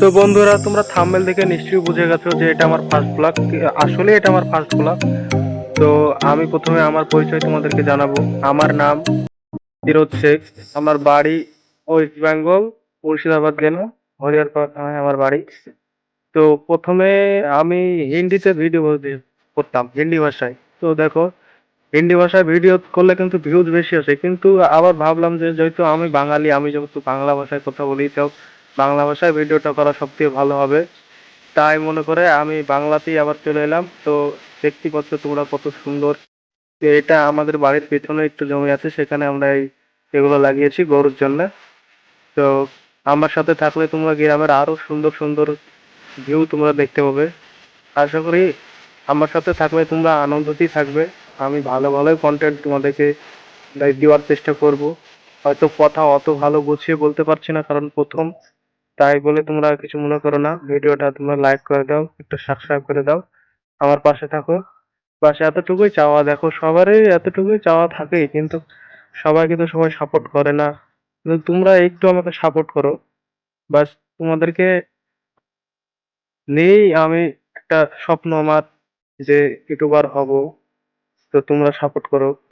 তো বন্ধুরা, তোমরা থাম্বেল দেখে নিশ্চয়ই বুঝে গেছো যে এটা আমার ফার্স্ট ব্লগ আসলে এটা আমার ফার্স্ট ব্লগ তো আমি প্রথমে আমার পরিচয় তোমাদেরকে জানাব। আমার নাম ফিরোজ শেখ। আমার বাড়ি ওয়েস্ট বেঙ্গল, মুর্শিদাবাদ, জেলা হরিয়ারপাড়া থানায় আমার বাড়ি। তো প্রথমে আমি হিন্দিতে ভিডিও করতাম, হিন্দি ভাষায়। তো দেখো, হিন্দি ভাষায় ভিডিও করলে কিন্তু ভিউজ বেশি আসে। কিন্তু আবার ভাবলাম যে যেহেতু আমি বাঙালি, আমি যেহেতু বাংলা ভাষায় কথা বলি, তো বাংলা ভাষায় ভিডিওটা করা সবথেকে ভালো হবে। তাই মনে করে আমি বাংলাতেই আবার চলে এলাম। তো দেখতে পাচ্ছ তোমরা কত সুন্দর এটা আমাদের বাড়ির পেছনে একটু জমি আছে, সেখানে আমরা এই এগুলো লাগিয়েছি গরুর জন্য। তো আমার সাথে থাকলে তোমরা গ্রামের আরও সুন্দর সুন্দর ভিউ তোমরা দেখতে পাবে। আশা করি আমার সাথে থাকলে তোমরা আনন্দতেই থাকবে। আমি ভালো ভালোই কন্টেন্ট তোমাদেরকে দেওয়ার চেষ্টা করব। হয়তো কথা অত ভালো গুছিয়ে বলতে পারছি না, কারণ প্রথম তাই বলে তোমরা কিছু মনে করো না। ভিডিওটা তোমরা লাইক করে দাও, একটু সাবস্ক্রাইব করে দাও। আমার পাশে থাকো। পাশে এতটুকুই চাওয়া, দেখো সবারই এতটুকুই চাওয়া থাকে কিন্তু সবাই কিন্তু সবাই সাপোর্ট করে না। কিন্তু তোমরা একটু আমাকে সাপোর্ট করো। বাস তোমাদেরকে নিয়েই আমি একটা স্বপ্ন আমার যে ইউটিউবার হব, তো তোমরা সাপোর্ট করো।